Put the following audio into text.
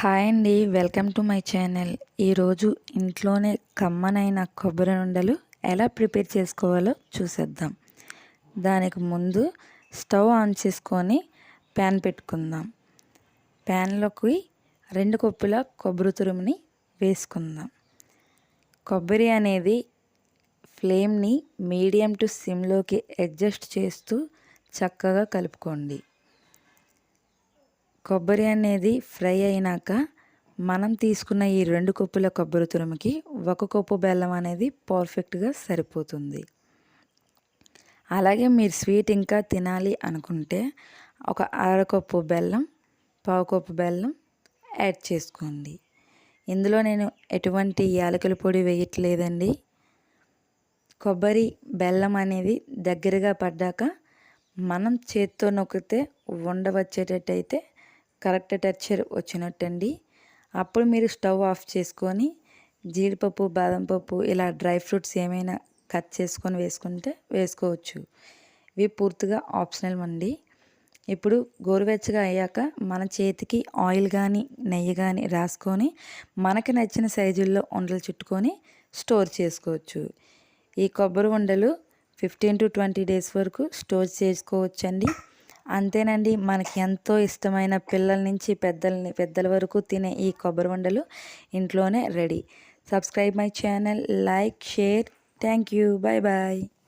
Hi అండి welcome to my channel. ఈరోజు ఇంట్లోనే కమ్మనైన కొబ్బరి ఉండలు ఎలా ప్రిపేర్ చేసుకోవాలో చూసేద్దాం. దానికి ముందు స్టవ్ ఆన్ చేసుకొని ప్యాన్ పెట్టుకుందాం. ప్యాన్లోకి రెండు కప్పుల కొబ్బరి తురుముని వేసుకుందాం. కొబ్బరి అనేది ఫ్లేమ్ని మీడియం టు సిమ్లోకి అడ్జస్ట్ చేస్తూ చక్కగా కలుపుకోండి. కొబ్బరి అనేది ఫ్రై అయినాక మనం తీసుకున్న ఈ రెండు కప్పుల కొబ్బరి తురుముకి ఒక కప్పు బెల్లం అనేది పర్ఫెక్ట్గా సరిపోతుంది. అలాగే మీరు స్వీట్ ఇంకా తినాలి అనుకుంటే ఒక అరకప్పు బెల్లం పావు కప్పు బెల్లం యాడ్ చేసుకోండి. ఇందులో నేను ఎటువంటి యాలకుల పొడి వేయట్లేదండి. కొబ్బరి బెల్లం అనేది దగ్గరగా పడ్డాక మనం చేత్తో నొక్కితే ఉండవచ్చేటట్టయితే కరెక్ట్ టెక్చర్ వచ్చినట్టండి. అప్పుడు మీరు స్టవ్ ఆఫ్ చేసుకొని జీడిపప్పు బాదం పప్పు ఇలా డ్రై ఫ్రూట్స్ ఏమైనా కట్ చేసుకొని వేసుకుంటే వేసుకోవచ్చు. ఇవి పూర్తిగా ఆప్షనల్ అండి. ఇప్పుడు గోరువెచ్చగా అయ్యాక మన చేతికి ఆయిల్ కానీ నెయ్యి కానీ రాసుకొని మనకి నచ్చిన సైజుల్లో ఉండలు చుట్టుకొని స్టోర్ చేసుకోవచ్చు. ఈ కొబ్బరి ఉండలు ఫిఫ్టీన్ టు ట్వంటీ డేస్ వరకు స్టోర్ చేసుకోవచ్చండి. అంతేనండి. మనకి ఎంతో ఇష్టమైన పిల్లల నుంచి పెద్దలని పెద్దల వరకు తినే ఈ కొబ్బరి వండలు ఇంట్లోనే ready. Subscribe my channel like share. Thank you. Bye bye